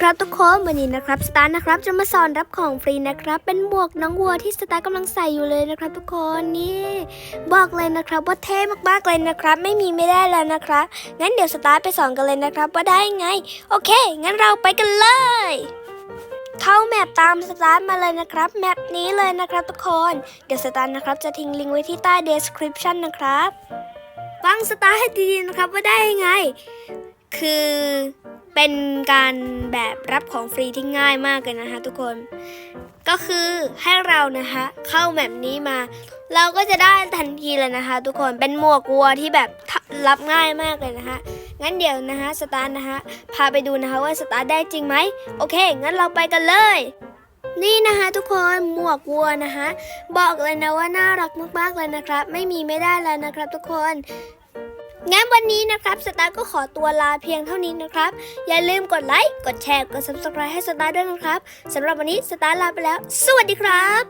ครับทุกคนวันนี้นะครับสตาร์นะครับจะมาสอนรับของฟรีนะครับ เป็นหมวกน้องวัวที่สตาร์กำลังใส่อยู่เลยนะครับ ทุกคนนี่บอกเลยนะครับว่าเท่มากๆเลยนะครับ ไม่มีไม่ได้แล้วนะครับงั้นเดี๋ยวสตาร์ไปสอนกันเลยนะครับ ว่าได้ไง โอเค งั้นเราไปกันเลย เข้าแมปตามสตาร์มาเลยนะครับแมปนี้เลยนะครับทุกคนเดี๋ยวสตาร์นะครับจะทิ้งลิงก์ไว้ที่ใต้ description นะครับฟังสตาร์ให้ดีๆนะครับว่าได้ไง คือ เป็นการแบบรับของฟรีที่ง่ายมากเลยนะคะทุกคน ก็คือให้เรานะคะเข้าแบบนี้มา เราก็จะได้ทันทีเลยนะคะ ทุกคนเป็นหมวกวัวที่แบบรับง่ายมากเลยนะคะงั้นเดี๋ยวนะคะสตาร์นะคะพาไปดูนะคะว่าสตาร์ได้จริงไหมโอเค งั้นเราไปกันเลยนี่นะคะทุกคนหมวกวัวนะคะ บอกเลยนะว่าน่ารักมากๆเลยนะครับ ไม่มีไม่ได้แล้วนะครับทุกคน งั้นวันนี้นะครับสตาร์ก็ขอตัวลาเพียงเท่านี้นะครับ อย่าลืมกดไลค์ กดแชร์ กด subscribe ให้สตาร์ด้วยนะครับสำหรับวันนี้สตาร์ลาไปแล้ว สวัสดีครับ